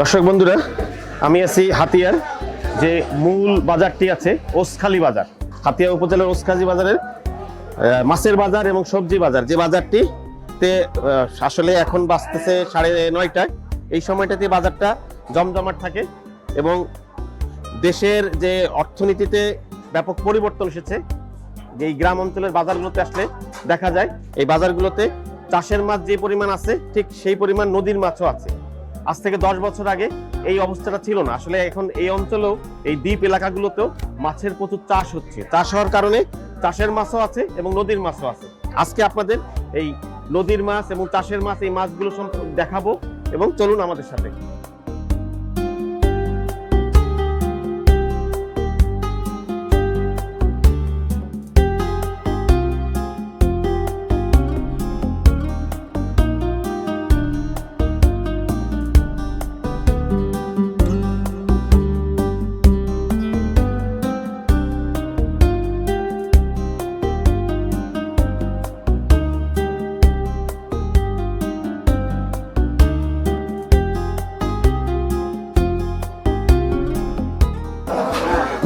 দর্শক বন্ধুরা, আমি আছি হাতিয়ার, যে মূল বাজারটি আছে ওসখালি বাজার। হাতিয়া উপজেলার ওসখালি বাজারের মাছের বাজার এবং সবজি বাজার। যে বাজারটি তে আসলে এখন বাঁচতেছে সাড়ে নয়টায়। এই সময়টাতে বাজারটা জমজমাট থাকে এবং দেশের যে অর্থনীতিতে ব্যাপক পরিবর্তন এসেছে, যে গ্রাম অঞ্চলের বাজারগুলোতে আসলে দেখা যায়, এই বাজারগুলোতে চাষের মাছ যে পরিমাণ আছে, ঠিক সেই পরিমাণ নদীর মাছও আছে। আজ থেকে দশ বছর আগে এই অবস্থাটা ছিল না। আসলে এখন এই অঞ্চলেও, এই দ্বীপ এলাকাগুলোতেও মাছের প্রচুর চাষ হচ্ছে। চাষ হওয়ার কারণে চাষের মাছও আছে এবং নদীর মাছও আছে। আজকে আপনাদের এই নদীর মাছ এবং চাষের মাছ, এই মাছগুলো সম্পর্কে দেখাবো এবং চলুন আমাদের সাথে।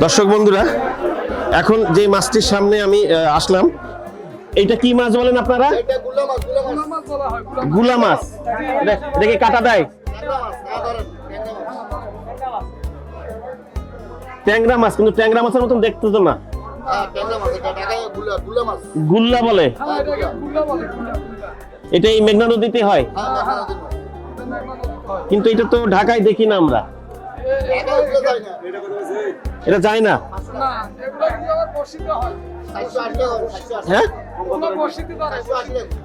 দর্শক বন্ধুরা এখন যে মাছটির সামনে আমি আসলাম এইটা কি মাছ বলেন আপনারা? গুলা মাছ হয় কি কাটা দেয়। ট্যাংরা মাছ হ্যাঁ ধরেন ট্যাংরা মাছ। ট্যাংরা মাছ। কিন্তু ট্যাংরা মাছের মতন দেখতে তো না। হ্যাঁ ট্যাংরা মাছ এটা ঢাকায়গুলা গুলা মাছ। গুল্লা বলে। হ্যাঁ এটা এই মেঘনা নদীতে হয়। হ্যাঁ মেঘনা নদীর মাছ কিন্তু এটা তো ঢাকায় দেখি না আমরা। এটা যায় না? হয়?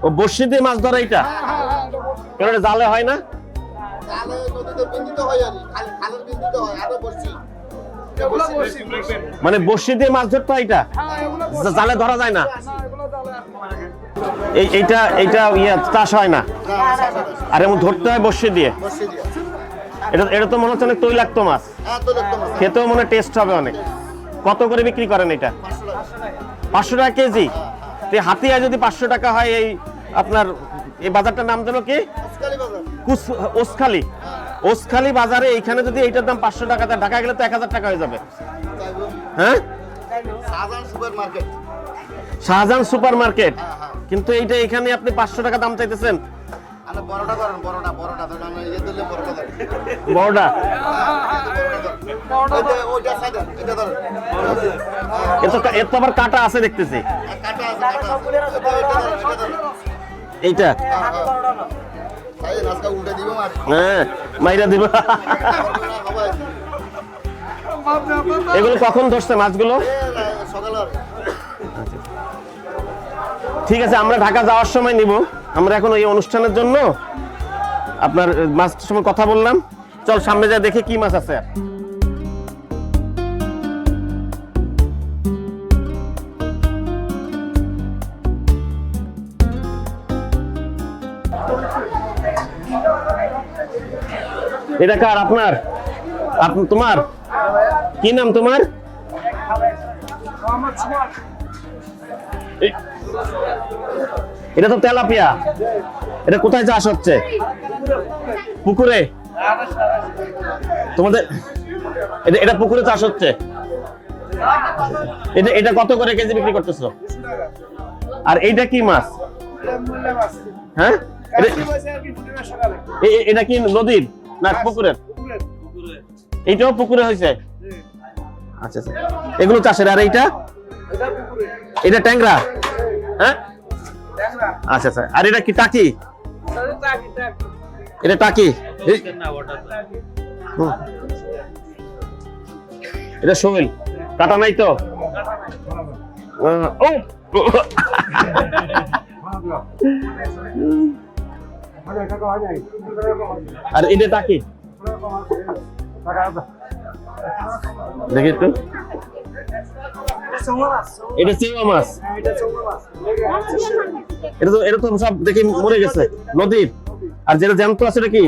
ও দিয়ে মাছ ধরা এটা? জালে হয় না? মানে বর্ষি দিয়ে মাছ ধরতে হয় এটা? জালে ধরা যায় না? এইটা এইটা ইয়ে চাষ হয় না? আর, এমন ধরতে হয় বর্ষি দিয়ে? এটা এটা তো মনে হচ্ছে অনেক তৈলাক্ত মাছ। হ্যাঁ খেতেও মনে টেস্ট হবে অনেক। কত করে বিক্রি করেন এটা? পাঁচশো টাকা কেজি। তো এই হাতিয়া যদি পাঁচশো টাকা হয় এই আপনার এই বাজারটার নাম যেন কি? ওসখালি ওসখালি। বাজারে এইখানে যদি এইটার দাম পাঁচশো টাকা ঢাকা গেলে তো এক হাজার টাকা হয়ে যাবে। হ্যাঁ? Shahjahan super market. হ্যাঁ হ্যাঁ। কিন্তু এইটা এখানে আপনি পাঁচশো টাকা দাম চাইতেছেন। বড়টা এর তো আবার কাটা আছে দেখতেছি। এইটা? হ্যাঁ হ্যাঁ। হ্যাঁ মাইরা দিব। এগুলো কখন ধরছে মাছগুলো? সকালের ঠিক আছে আমরা ঢাকা যাওয়ার সময় নিব। আমরা এখন এই অনুষ্ঠানের জন্য আপনার মাছটার সময় কথা বললাম। চল সামনে যা দেখে কি মাছ আছে। এটা কার আপনার? আপ- তোমার? কি নাম তোমার? এটা তো তেলাপিয়া। এটা কোথায় চাষ হচ্ছে? পুকুরে? তোমাদের এটা এটা পুকুরে চাষ হচ্ছে। এটা এটা কত করে কেজি বিক্রি করতেছো? আর এইটা কি মাছ? হ্যাঁ? এটা- কি নদীর না পুকুরের? এইটাও পুকুরে হয়েছে? আচ্ছা আচ্ছা। এগুলো চাষের, আর এইটা? এটা ট্যাংরা? হ্যাঁ? আচ্ছা আচ্ছা। আর এটা কি টাকি? এটা টাকি? এটা শোল কাটা নাই তো? ও। আর এটা টাকি? দেখি একটু। এটা চেওয়া মাছ। এটা তো সব মরে গেছে। নদীর। আর যেটা জ্যান্ত আছে এটা কি?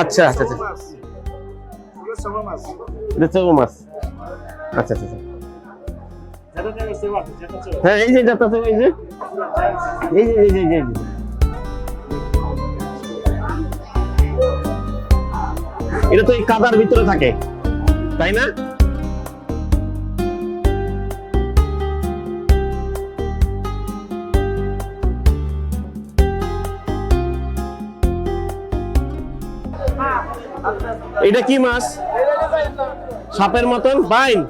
আচ্ছা আচ্ছা আচ্ছা। এটা চেওয়া মাছ। আচ্ছা আচ্ছা আচ্ছা। হ্যাঁ এই যে এই যে এই যে, এই যে। এটা তো এই কাদার ভিতরে থাকে তাই না? এটা কি মাছ? সাপের মতন? বাইন।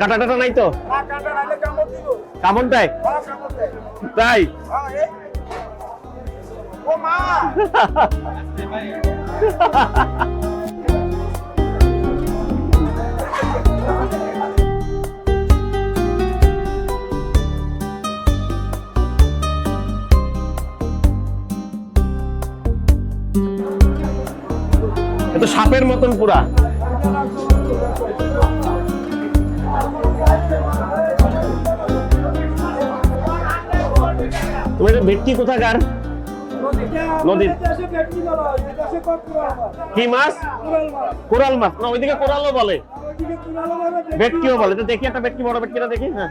কাটা টাটা নাই তো? কামনটাই তাই? এ তো সাপের মতন পুরা। তুমি এটা ভেটকি কোথাকার? নদীর। কি মাছ? কোরাল মাছ। না, ওইদিকে কোরালও বলে। ভেটকিও বলে। তো দেখি একটা ভেটকি, বড় ভেটকিটা দেখি হ্যাঁ।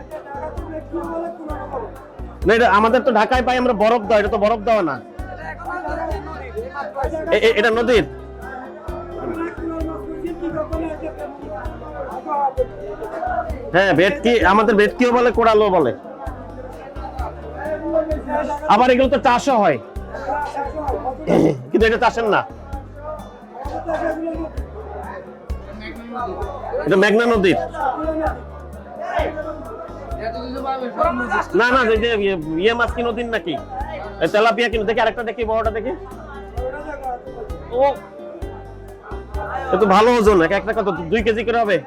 না, এটা আমাদের তো ঢাকায় পাই আমরা বরফ দেওয়া, এটা তো বরফ দেওয়া না। এটা নদীর। হ্যাঁ ভেটকি, আমাদের ভেটকিও বলে, কোরালও বলে। আবার এগুলো তো চাষও হয়। কিন্তু এটা চাষের না। এটা মেঘনা নদীর। না না ইয়ে- ইয়ে মাছ কি নদীর নাকি? তেলাপিয়া কিনো দেখি আরেকটা দেখি, বড়টা দেখি। ও, এ তো ভালো ওজন, এক একটা কত দুই কেজি করে হবে।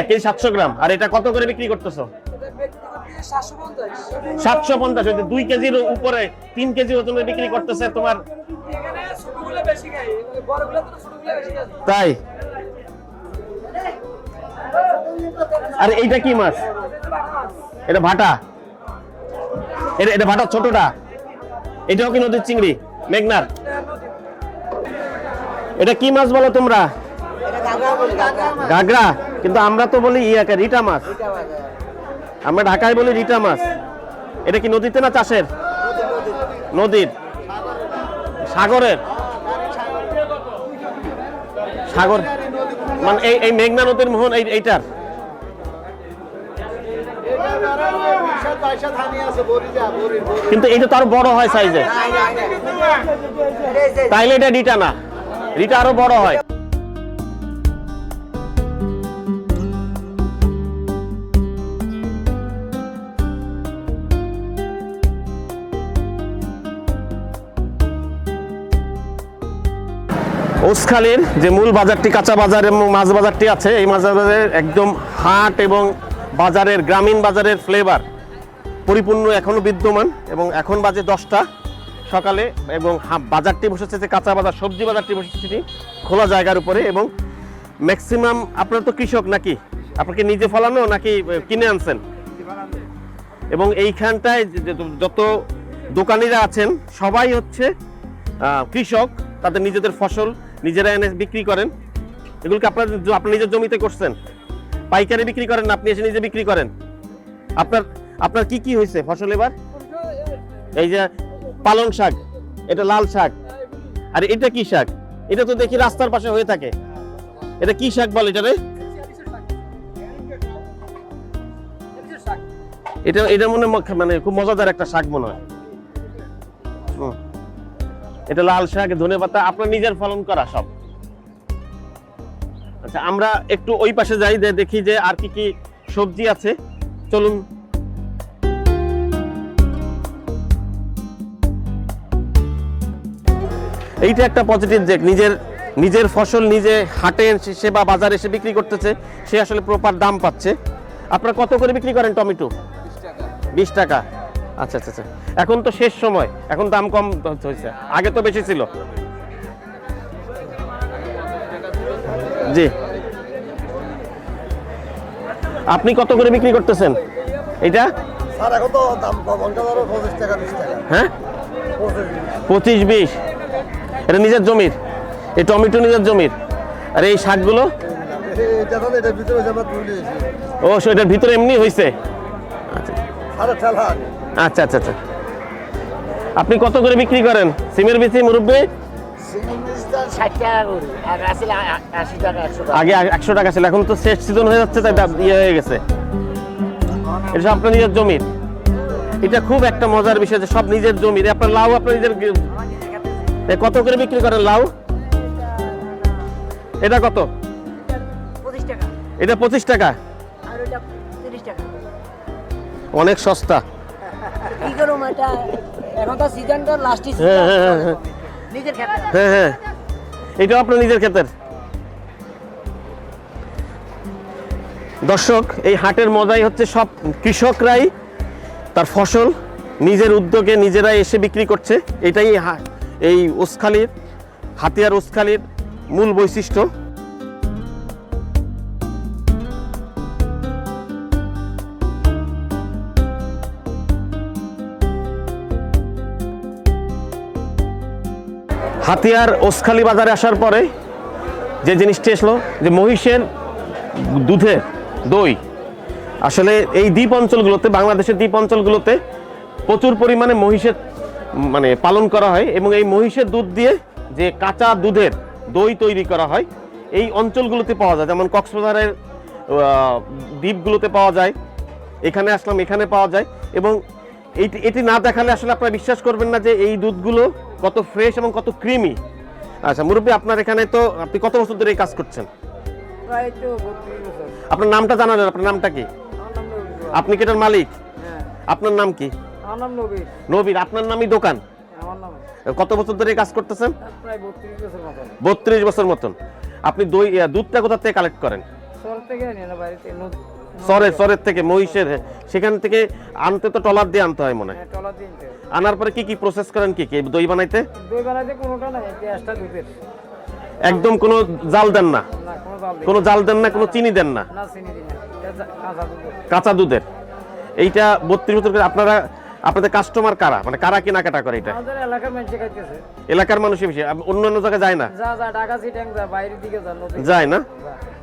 এক কেজি সাতশো গ্রাম আর এটা কত করে বিক্রি করতেছো? সাতশো পঞ্চাশ। দুই কেজির উপরে তিন কেজি ওজনে বিক্রি করতেছে তোমার? এখানে ছোটগুলো বেশি খাই বড়গুলো তো ছোটগুলো বেশি খাই তাই? আর এইটা কি মাছ? এটা ভাটা। এটা এটা ভাটা ছোটটা। এটাও কি নদীর চিংড়ি? মেঘনার। এটা কি মাছ বলো তোমরা? গাগরা, কিন্তু আমরা তো বলি ইয়াকে রিটা মাছ। আমরা ঢাকায় বলি রিটা মাছ। এটা কি নদীতে না চাষের? নদীর। সাগরের। সাগর। মানে এই এই মেঘনা নদীর মোহন এই, এইটার। কিন্তু এইটা তো আরও বড় হয় সাইজে তাইলে এটা রিটা না। রিটা আরও বড় হয়। ওসখালীর যে মূল বাজারটি, কাঁচা বাজার এবং মাছ বাজারটি আছে, এই মাছ বাজারের একদম হাট এবং বাজারের গ্রামীণ বাজারের ফ্লেভার পরিপূর্ণ এখনও বিদ্যমান এবং এখন বাজে দশটা সকালে এবং বাজারটি বসেছে যে কাঁচা বাজার, সবজি বাজারটি বসেছে খোলা জায়গার উপরে এবং ম্যাক্সিমাম আপনার তো কৃষক নাকি? আপনাকে নিজে ফলানো নাকি কিনে আনছেন? এবং এইখানটায় যত দোকানিরা আছেন, সবাই হচ্ছে কৃষক, তাদের নিজেদের ফসল নিজেরা এনে বিক্রি করেন। এগুলোকে আপনার আপনার নিজের জমিতে করছেন, পাইকারি বিক্রি করেন আপনি এসে নিজে বিক্রি করেন। আপনার আপনার কি কি হয়েছে ফসল এবার? এই যে পালং শাক, এটা লাল শাক, আর এটা কি শাক? এটা তো দেখি রাস্তার পাশে হয়ে থাকে। এটা কি শাক বলে এটা রে এটা এটা মনে মানে খুব মজাদার একটা শাক মনে হয়। এটা লাল শাক ধনে পাতা আপনার নিজের ফলন করা সব। আচ্ছা আমরা একটু ওই পাশে যাই যে দেখি যে আর কি কি সবজি আছে। চলুন। এইটা একটা পজিটিভ দিক নিজের নিজের ফসল নিজে হাটে সে বা বাজারে এসে বিক্রি করতেছে সে আসলে প্রপার দাম পাচ্ছে। আপনারা কত করে বিক্রি করেন টমেটো? বিশ টাকা। আচ্ছা আচ্ছা আচ্ছা। এখন তো শেষ সময়। এখন দাম কম হয়েছে। আগে তো বেশি ছিল। জি। আপনি কত করে বিক্রি করতেছেন? এটা স্যার এখন তো দাম কম। পঁচিশ টাকা বিশ টাকা। হ্যাঁ? পঁচিশ বিশ। এটা নিজের জমির? এই টমেটো নিজের জমির? আর এই শাকগুলো? ও সেটার ভিতরে এমনি হয়েছে আচ্ছা। আচ্ছা আচ্ছা আচ্ছা। আপনি কত করে বিক্রি করেন? সিমের বিচি মুরব্বী? আগে একশো টাকা ছিল এখন তো শেষ সিজন হয়ে যাচ্ছে তাই ইয়ে হয়ে গেছে। এটা আপনার নিজের জমির এটা খুব একটা মজার বিষয় যে সব নিজের জমির আপনার লাউ আপনার নিজের কত করে বিক্রি করেন লাউ? এটা কত? এটা পঁচিশ টাকা। অনেক সস্তা। কি করুম এটা? এখন তো সিজনটা লাস্টই হ্যাঁ, হ্যাঁ, হ্যাঁ, হ্যাঁ। নিজের খেতে হ্যাঁ হ্যাঁ। এটাও আপনার নিজের ক্ষেতের। দর্শক এই হাটের মজাই হচ্ছে সব কৃষকরাই তার ফসল নিজের উদ্যোগে নিজেরাই এসে বিক্রি করছে। এটাই এই ওসখালির হাতিয়ার ওসখালির মূল বৈশিষ্ট্য। হাতিয়ার ওসখালি বাজারে আসার পরে যে জিনিসটি আসলো যে মহিষের দুধের দই, আসলে এই দ্বীপ অঞ্চলগুলোতে, বাংলাদেশের দ্বীপ অঞ্চলগুলোতে প্রচুর পরিমাণে মহিষের মানে পালন করা হয় এবং এই মহিষের দুধ দিয়ে যে কাঁচা দুধের দই তৈরি করা হয়, এই অঞ্চলগুলোতে পাওয়া যায়। যেমন কক্সবাজারের দ্বীপগুলোতে পাওয়া যায়, এখানে আসলাম, এখানে পাওয়া যায় এবং এটি এটি না দেখালে আসলে আপনারা বিশ্বাস করবেন না যে এই দুধগুলো কত ফ্রেশ এবং কত ক্রিমি আচ্ছা মুরব্বী আপনার এখানে তো আপনি কত বছর ধরে এই কাজ করছেন? আপনার নামটা জানালেন আপনার নামটা কি? আপনি কি এটার মালিক? হ্যাঁ। আপনার নাম কি? নবীর আপনার নামই দোকান? কত বছর ধরে কাজ করতেছেন? বত্রিশ বছর মতন। বত্রিশ বছর মতন। আপনি দই দুধটা কোথা থেকে কালেক্ট করেন? সরে সরের থেকে মহিষের সেখান থেকে আনতে তো টলার দিয়ে আনতে হয় মনে হয়। আনার পরে কি কি প্রসেস করেন কি কি দই বানাইতে? দই বানাইতে কোনোটা নাই পেঁয়াজটা দুধের। একদম কোনো জাল দেন না? কোনো জাল দেন না কোনো চিনি দেন না? কাঁচা দুধের। এইটা বত্রিশ বছর করে আপনারা আপনাদের কাস্টমার কারা? মানে কারা কেনাকাটা করে এটা? এলাকার মানুষ মানুষের বেশি অন্য অন্য জায়গায় যায় না? যায় না?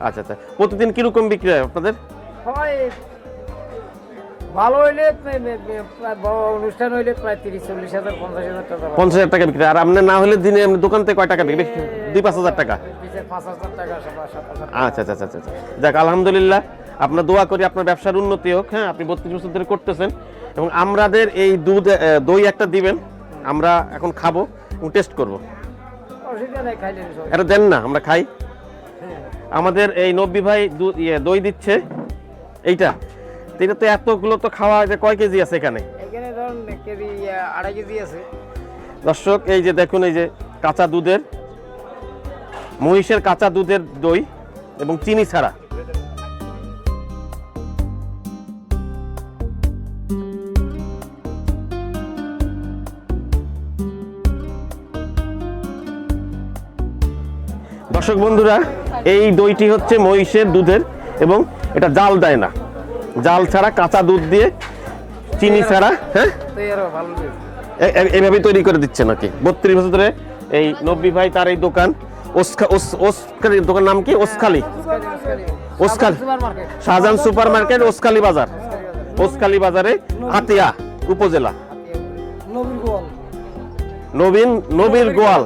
আচ্ছা আচ্ছা। প্রতিদিন কীরকম বিক্রি হয় আপনাদের? হয় ভালো হইলে বড় অনুষ্ঠান হইলে প্রায় তিরিশ চল্লিশ হাজার পঞ্চাশ হাজার টাকা। পঞ্চাশ হাজার টাকা বিক্রি। আর আপনার না হলে দিনে এমনি দোকান থেকে কয় টাকা বিক্রি? দুই পাঁচ হাজার টাকা? হাজার আচ্ছা আচ্ছা আচ্ছা আচ্ছা যাক আলহামদুলিল্লাহ আপনার দোয়া করি আপনার ব্যবসার উন্নতি হোক হ্যাঁ আপনি বত্রিশ বছর ধরে করতেছেন। এবং আমাদের এই দুধ দই একটা দিবেন আমরা এখন খাব এবং টেস্ট করব। এটা দেন না আমরা খাই। হ্যাঁ। আমাদের এই নব্বী ভাই ইয়ে, দই দিচ্ছে। এইটা? তো এটা তো এতগুলো তো খাওয়া যে কয় কেজি আছে এখানে? এখানে ধরুন কেজি আড়াই কেজি আছে। দর্শক এই যে দেখুন এই যে কাঁচা দুধের মহিষের কাঁচা দুধের দই এবং চিনি ছাড়া। দর্শক বন্ধুরা এই দইটি হচ্ছে মহিষের দুধের এবং এটা জাল দেয় না। জাল ছাড়া কাঁচা দুধ দিয়ে চিনি ছাড়া হ্যাঁ? এভাবেই তৈরি করে দিচ্ছে নাকি? বত্রিশ বছর ধরে এই নব্বী ভাই তার এই দোকান ওসখা ওস- ওসখালির দোকান নাম কি? ওসখালি? ওসখাল। শাহজাহান সুপার মার্কেট ওসখালি বাজার। ওসখালি বাজারে হাতিয়া উপজেলা। নবীন নবীর গোয়াল।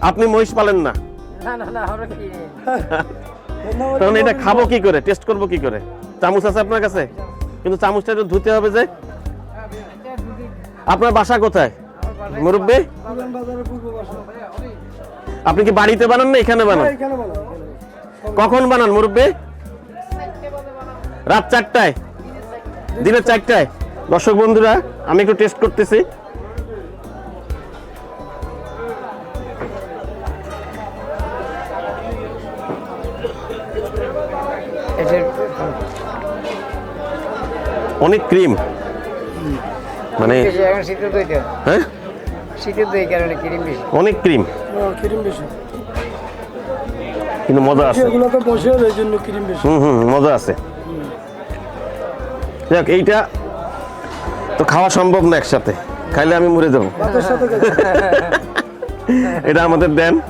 আপনি মহিষ পালেন না? না না না তখন এটা খাব কি করে? টেস্ট করব কি করে? চামচ আছে আপনার কাছে? কিন্তু চামচটা একটু ধুতে হবে যে। আপনার বাসা কোথায়? মুরব্বী? আপনি কি বাড়িতে বানান না এখানে বানান? কখন বানান মুরব্বী? রাত চারটায়? দিনের চারটায়? দর্শক বন্ধুরা আমি একটু টেস্ট করতেছি। অনেক ক্রিম। মানে হ্যাঁ? অনেক ক্রিম। ক্রিম বেশি। কিন্তু মজা আছে। এগুলো তো বসে এই জন্য ক্রিম বেশি। হুম হুম মজা আছে। দেখ এইটা তো খাওয়া সম্ভব না একসাথে। খাইলে আমি মরে যাব। এটা আমাদের দেন।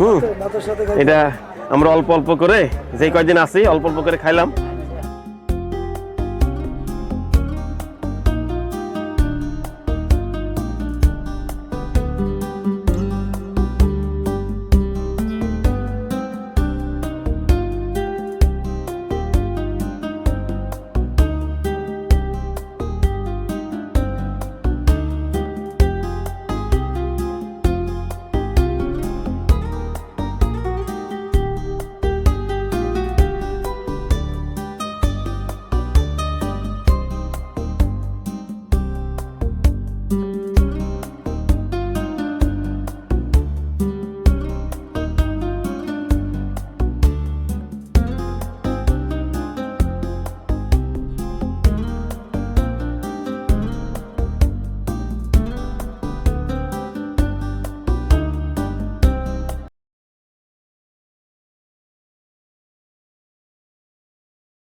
হুম। এটা আমরা অল্প অল্প করে যেই কয়দিন আছি অল্প অল্প করে খাইলাম।